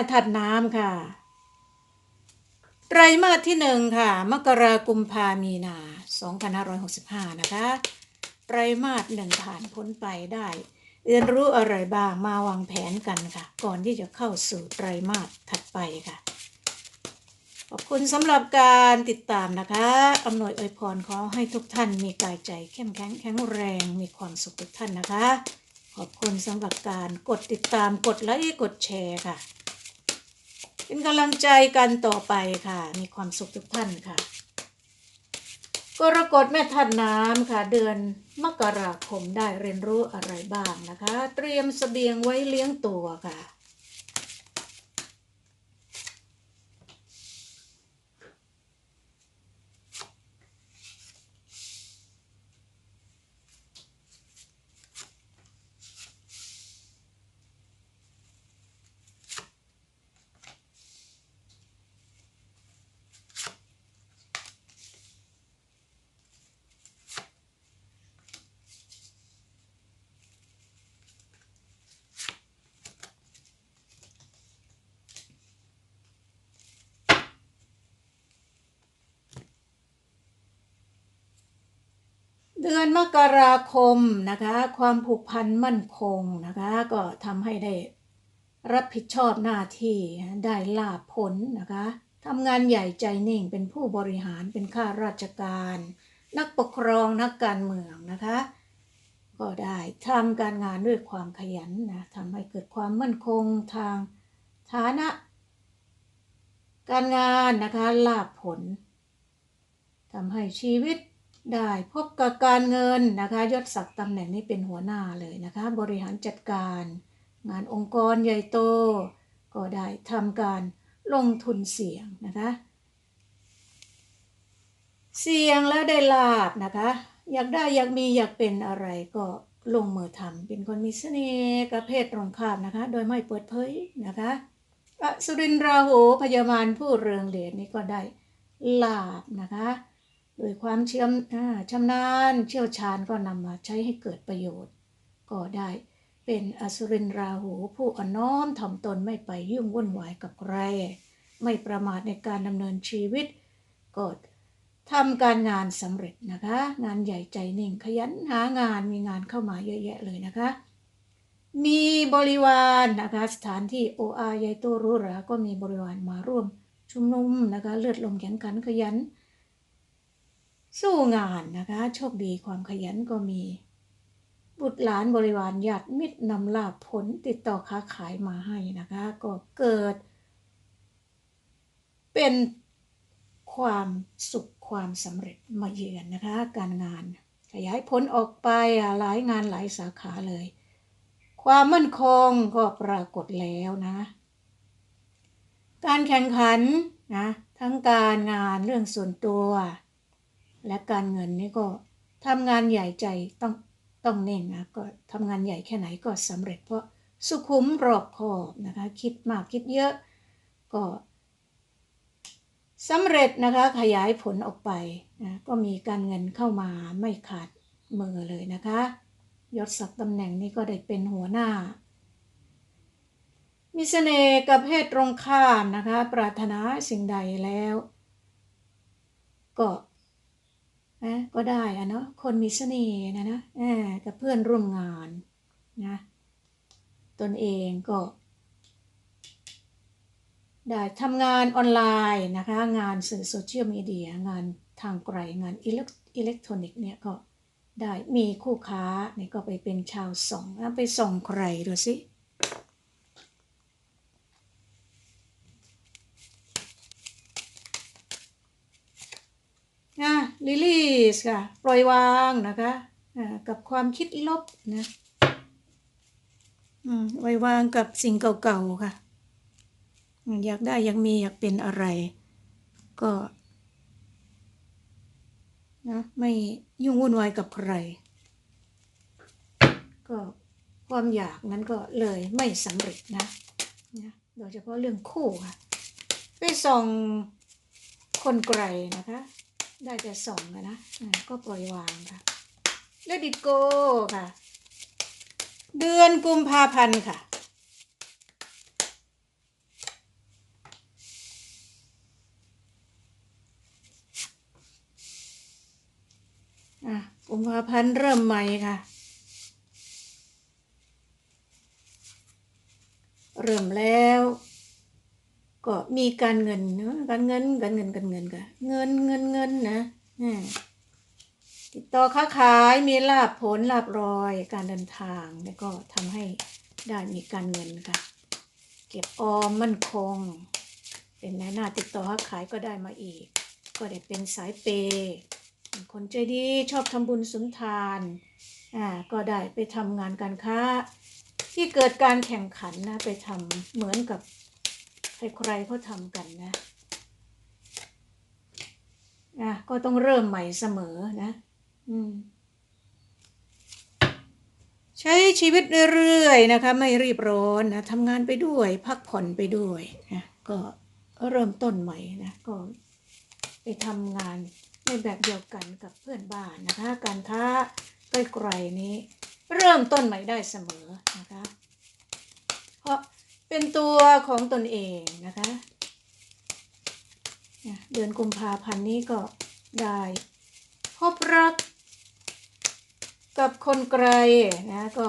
กฎแม่ทัดน้ำค่ะ ไตรมาสที่หนึ่งค่ะ มกรากุมภามีนา 2565 นะคะ ไตรมาสหนึ่งผ่านพ้นไปได้เรียนรู้อะไรบ้างมาวางแผนกันค่ะ ก่อนที่จะเข้าสู่ไตรมาสถัดไปค่ะ ขอบคุณสำหรับการติดตามนะคะอำนวยอวยพรขอให้ทุกท่านมีกายใจเข้มแข็งแข็งแรงมีความสุขทุกท่านนะคะ ขอบคุณสำหรับการกดติดตามกดไลค์กดแชร์ค่ะ เป็นกำลังใจกันต่อไปค่ะ มีความสุขทุกท่านค่ะ กรกฎแม่ท่านน้ำค่ะ เดือนมกราคมได้เรียนรู้อะไรบ้างนะคะ เตรียมเสบียงไว้เลี้ยงตัวค่ะ ดือนมกราคมนะคะ ความผูกพันมั่นคงนะคะ ก็ทำให้ได้รับผิดชอบหน้าที่ได้ลาภผลนะคะทำงานใหญ่ใจนิ่งเป็นผู้บริหารเป็นข้าราชการ นักปกครองนักการเมืองนะคะ ก็ได้ทำการงานด้วยความขยันนะทำให้เกิดความมั่นคงทางฐานะ การงานนะคะลาภผลทำให้ชีวิต ได้พบกับการเงินนะคะยศศักดิ์ตำแหน่งนี้เป็นหัวหน้าเลยนะคะบริหารจัดการ งานองค์กรใหญ่โต ก็ได้ทำการลงทุนเสี่ยงนะคะ เสี่ยงแล้วได้ลาบนะคะ อยากได้อยากมีอยากเป็นอะไรก็ลงมือทำเป็นคนมีเสน่ห์กับเพศตรงข้ามนะคะ โดยไม่เปิดเผยนะคะสุรินทราหูพยามารผู้เรืองเดชนี้ก็ได้ลาบนะคะ โดยความเชี่ยมชำนาญเชี่ยวชาญก็นำมาใช้ให้เกิดประโยชน์ ก็ได้เป็นอสุรินทราหูผู้อ่อนน้อมถ่อมตนไม่ไปยุ่งวุ่นวายกับใคร ไม่ประมาทในการดำเนินชีวิตก็ทำการงานสำเร็จนะคะ งานใหญ่ใจนิ่งขยันหางานมีงานเข้ามาเยอะแยะเลยนะคะ มีบริวารนะคะสถานที่โออาใหญ่โตรู้ราก็มีบริวารมาร่วมชุมนุมนะคะเลือดลมแข็งขันขยัน สู้งานนะคะ โชคดีความขยันก็มี บุตรหลานบริวารญาติมิตรนำลาภผลติดต่อค้าขายมาให้นะคะ ก็เกิด เป็นความสุขความสำเร็จมาเยือนนะคะ การงานขยายผลออกไปหลายงานหลายสาขาเลย ความมั่นคงก็ปรากฏแล้วนะ การแข่งขันนะทั้งการงานเรื่องส่วนตัว และการเงินนี่ก็ทำงานใหญ่ใจต้องต้องเน่งนะก็ทำงานใหญ่แค่ไหนก็สำเร็จเพราะสุขุมรอบคอบนะคะคิดมากคิดเยอะก็สำเร็จนะคะขยายผลออกไปนะก็มีการเงินเข้ามาไม่ขาดมือเลยนะคะยศศักดิ์ตำแหน่งนี้ก็ได้เป็นหัวหน้า มีเสน่ห์กับเพศตรงข้ามนะคะ ปรารถนาสิ่งใดแล้ว ก็ นะก็ได้อะเนาะคนมีเสน่ห์นะนะกับเพื่อนร่วมงานนะตนเองก็ ได้ทำงานออนไลน์นะคะ งานสื่อโซเชียลมีเดียงานทางไกลงานอิเล็กทรอนิกส์เนี่ยก็ได้มีคู่ค้าเนี่ยก็ไปเป็นชาวส่งไปส่งใครดูสิ นะ ลิลี่ค่ะ ปล่อยวางนะคะกับความคิดลบนะอืมปล่อยวางกับสิ่งเก่าๆค่ะอืมอยากได้อยากมีอยากเป็นอะไร ก็นะไม่ยุ่งวุ่นวายกับใคร ก็ความอยากนั้นก็เลยไม่สำเร็จนะนะโดยเฉพาะเรื่องคู่ค่ะไปส่องคนไกลนะคะ ได้แต่สองนะนะก็ปล่อยวางค่ะ แล้วดิโก้ค่ะ เดือนกุมภาพันธ์ค่ะ อะกุมภาพันธ์เริ่มใหม่ค่ะ เริ่มแล้ว ก็มีการเงินเนะการเงินการเงินการเงินกันเงินเงินเงินนะติดต่อค้าขายมีลาบผลลาบรอย การเดินทางแล้วก็ทำให้ได้มีการเงินค่ะ เก็บออมมั่นคง เป็นนายหน้าติดต่อค้าขายก็ได้มาอีก ก็ได้เป็นสายเปย์คนใจดีชอบทำบุญสุนทานอ่าก็ได้ไปทำงานการค้า ที่เกิดการแข่งขันนะไปทำเหมือนกับ ใครๆเขาทำกันนะอะก็ต้องเริ่มใหม่เสมอนะ อืม ใช้ชีวิตเรื่อยๆนะคะ ไม่รีบร้อนนะทำงานไปด้วย พักผ่อนไปด้วยนะก็เริ่มต้นใหม่นะก็ไปทำงานในแบบเดียวกันกับเพื่อนบ้านนะคะ การค้าใกล้ๆนี้ เริ่มต้นใหม่ได้เสมอนะคะ เป็นตัวของตนเองนะคะเดือนกุมภาพันธ์นี้ก็ได้ พบรัก กับคนไกลนะก็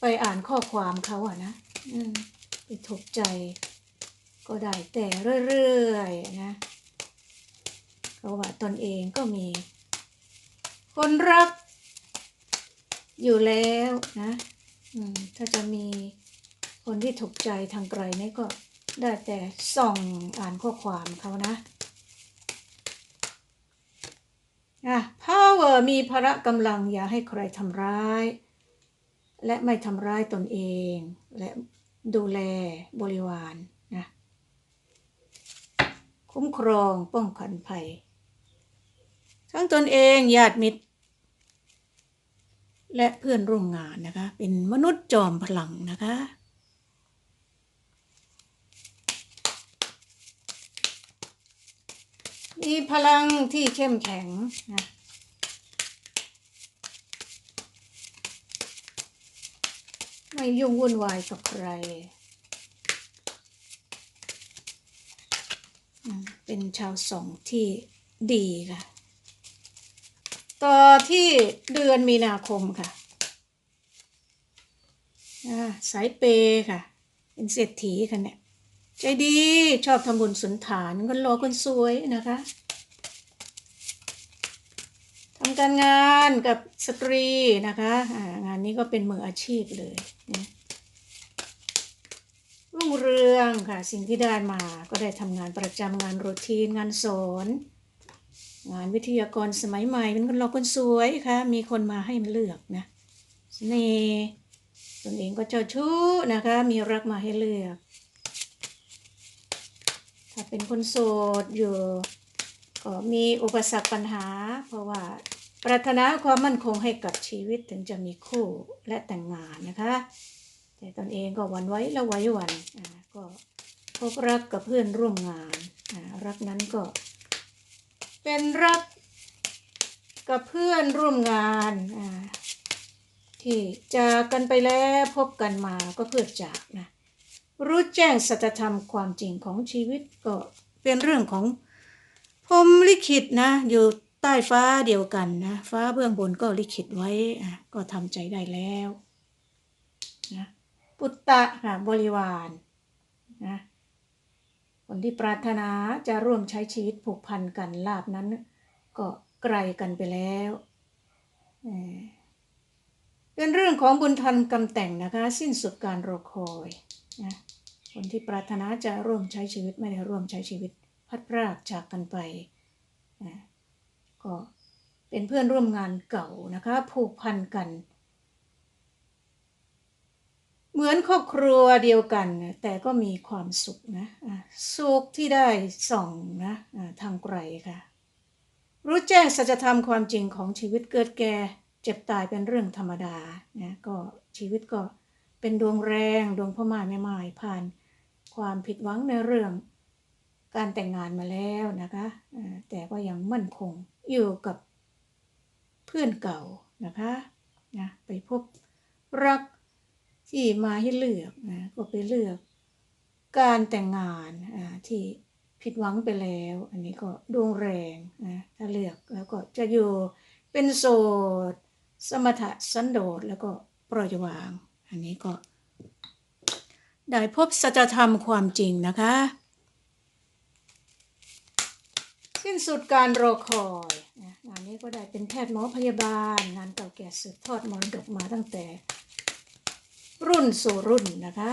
ไปอ่านข้อความเขาอะนะไปถกใจ ก็ได้แต่เรื่อยๆนะเขาว่าตนเองก็มี คนรัก อยู่แล้วนะถ้าจะมี คนที่ถูกใจทางไกลนี่ก็ได้แต่ส่องอ่านข้อความเขานะอะ power มีพละกำลังอย่าให้ใครทำร้าย และไม่ทำร้ายตนเอง และดูแลบริวารนะคุ้มครองป้องกันภัย ทั้งตนเองญาติมิตร และเพื่อนร่วมงานนะคะ เป็นมนุษย์จอมพลังนะคะ มีพลังที่เข้มแข็งนะไม่ยุ่งวุ่นวายกับใคร เป็นชาวสองที่ดีค่ะ ต่อที่เดือนมีนาคมค่ะสายเปย์ค่ะ เป็นเศรษฐีค่ะเนี่ย ใจดีชอบทำบุญสุนทานคนรอคนสวยนะคะทำการงานกับสตรีนะคะงานนี้ก็เป็นมืออาชีพเลยนะรุ่งเรืองค่ะสิ่งที่ได้มาก็ได้ทำงานประจำงานโรทีนงานสอนงานวิทยากรสมัยใหม่เป็นคนรอคนสวยค่ะมีคนมาให้เลือกนะเสน่ห์ตนเองก็เจ้าชู้นะคะ มีรักมาให้เลือก ถ้าเป็นคนโสดอยู่ ก็มีอุปสรรคปัญหา เพราะว่าปรารถนาความมั่นคงให้กับชีวิตถึงจะมีคู่และแต่งงานนะคะ แต่ตนเองก็หวันไว้และไว้วันก็พบรักกับเพื่อนร่วมงานรักนั้นก็ เป็นรักกับเพื่อนร่วมงานที่จากกันไปแล้วพบกันมาก็เพื่อจากนะ รู้แจ้งสัจธรรมความจริงของชีวิตก็เป็นเรื่องของพรมลิขิตนะ อยู่ใต้ฟ้าเดียวกันนะ ฟ้าเบื้องบนก็ลิขิตไว้ก็ทำใจได้แล้วนะปุตตะค่ะบริวารนะคนที่ปรารถนาจะร่วมใช้ชีวิตผูกพันกันลาบนั้น ก็ไกลกันไปแล้วเป็นเรื่องของบุญทันกรรมแต่งนะคะ สิ้นสุดการรอคอยนะ คนที่ปรารถนาจะร่วมใช้ชีวิตไม่ได้ร่วมใช้ชีวิต พัดพรากจากกันไปนะก็เป็นเพื่อนร่วมงานเก่านะคะผูกพันกัน เหมือนครอบครัวเดียวกัน แต่ก็มีความสุขนะอะสุขที่ได้ส่องนะอะทางไกลค่ะ รู้แจ้งสัจธรรมความจริงของชีวิตเกิดแก่เจ็บตายเป็นเรื่องธรรมดานะก็ชีวิตก็เป็นดวงแรงดวงพ่อไม้แม่ไม้ผ่าน ความผิดหวังในเรื่อง การแต่งงานมาแล้วนะคะ แต่ก็ยังมั่นคงอยู่กับเพื่อนเก่านะคะนะไปพบรักที่มาให้เลือกนะก็ไปเลือก การแต่งงานที่ผิดหวังไปแล้ว อันนี้ก็ดวงแรงนะถ้าเลือกแล้วก็จะอยู่เป็นโสดสมถะสันโดษแล้วก็ปล่อยวาง อันนี้ก็ ได้พบสัจธรรมความจริงนะคะ สิ้นสุดการรอคอยงานนี้ก็ได้เป็นแพทย์หมอพยาบาล งานเก่าแก่สืบทอดมรดกมาตั้งแต่ รุ่นสู่รุ่นนะคะ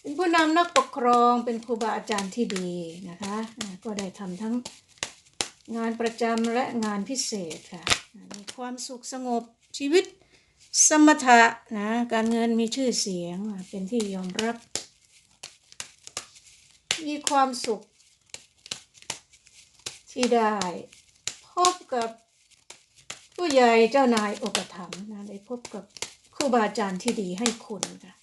เป็นผู้นำนักปกครองเป็นครูบาอาจารย์ที่ดีนะคะ ก็ได้ทำทั้งงานประจำและงานพิเศษค่ะมีความสุขสงบชีวิต สมถะนะการเงินมีชื่อเสียงเป็นที่ยอมรับ มีความสุข ที่ได้ พบกับผู้ใหญ่เจ้านายอุปถัมภ์นะได้พบกับครูบาอาจารย์ที่ดีให้คุณค่ะ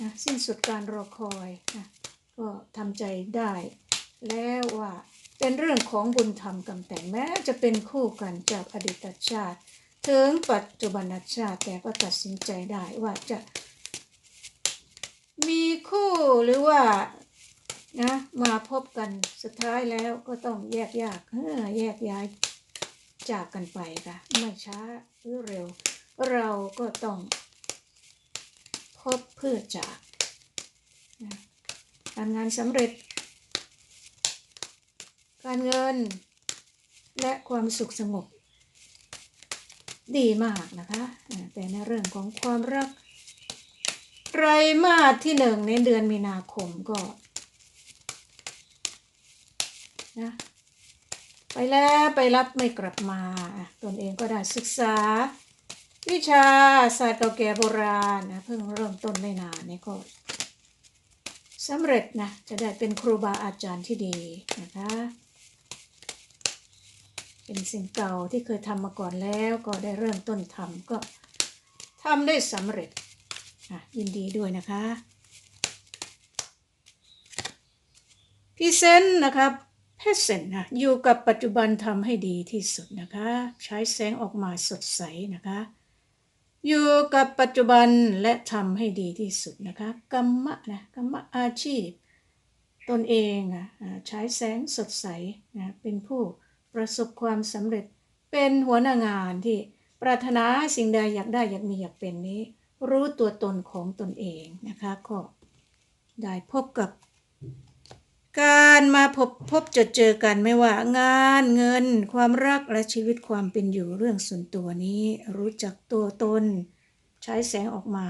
นะสิ้นสุดการรอคอยนะก็ทำใจได้ แล้วว่าเป็นเรื่องของบุญธรรมกำแต่งแม้จะเป็นคู่กันจากอดีตชาติ ถึงปัจจุบันชาติแต่ก็ตัดสินใจได้ว่าจะมีคู่หรือว่านะมาพบกันสุดท้ายแล้วก็ต้องแยกยากเออแยกย้ายจากกันไปค่ะ ไม่ช้าหรือเร็ว เราก็ต้องพบเพื่อจากนะการงานสำเร็จ การเงิน และความสุขสงบ ดีมากนะคะ แต่ในเรื่องของความรักไตรมาสที่หนึ่งในเดือนมีนาคมก็นะไปแล้วไปรับไม่กลับมา ตนเองก็ได้ศึกษา วิชาศาสตร์เก่าแก่โบราณนะเพิ่งเริ่มต้นไม่นานนี่ก็สำเร็จนะ จะได้เป็นครูบาอาจารย์ที่ดีนะคะ เป็นสิ่งเก่าที่เคยทำมาก่อนแล้วก็ได้เริ่มต้นทำก็ทำได้สำเร็จยินดีด้วยนะคะพรีเซนต์นะครับเพเซนนะอยู่กับปัจจุบันทำให้ดีที่สุดนะคะ ใช้แสงออกมาสดใสนะคะ อยู่กับปัจจุบันและทำให้ดีที่สุดนะคะกรรมะนะกรรมะอาชีพ ตนเองอะใช้แสงสดใสนะเป็นผู้ ประสบความสำเร็จ เป็นหัวหน้างานที่ปรารถนาสิ่งใดอยากได้อยากมีอยากเป็นนี้ รู้ตัวตนของตนเองนะคะก็ได้พบกับ การมาพบพบจอเจอกันไม่ว่างานเงิน ความรักและชีวิตความเป็นอยู่เรื่องส่วนตัวนี้ รู้จักตัวตน ใช้แสงออกมา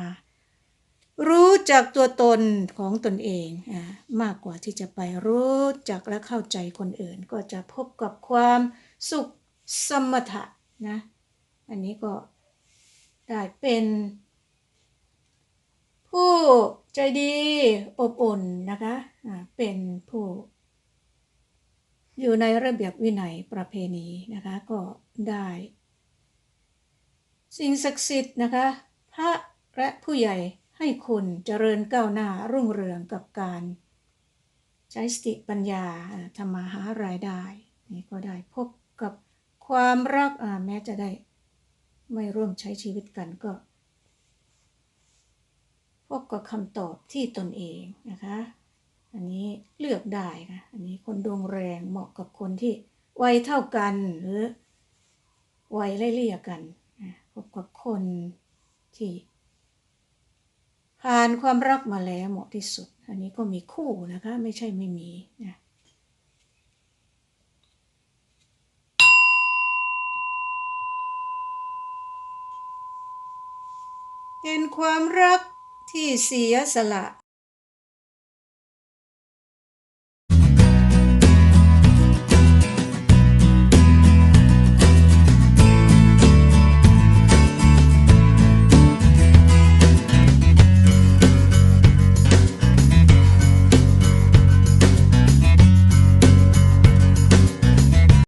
รู้จักตัวตนของตนเองอมากกว่าที่จะไปรู้จักและเข้าใจคนอื่น ก็จะพบกับความสุขสมถะนะ อันนี้ก็ได้เป็น ผู้ใจดีอบอุ่นนะคะเป็นผู้ อยู่ในระเบียบวินัยประเพณีนะคะก็ได้ สิ่งศักดิ์สิทธิ์นะคะ พระและผู้ใหญ่ ให้คุณเจริญก้าวหน้ารุ่งเรืองกับการ ใช้สติปัญญาทำมาหารายได้ นี่ก็ได้พบกับความรักแม้จะได้ ไม่ร่วมใช้ชีวิตกันก็ พบกับคำตอบที่ตนเองนะคะ อันนี้เลือกได้ค่ะอันนี้คนดวงแรงเหมาะกับคนที่วัยเท่ากันหรือวัยไล่เลี่ยกันพบกับคนที่ ผ่านความรักมาแล้วเหมาะที่สุด อันนี้ก็มีคู่นะคะ ไม่ใช่ไม่มีนะเป็นความรักที่เสียสละ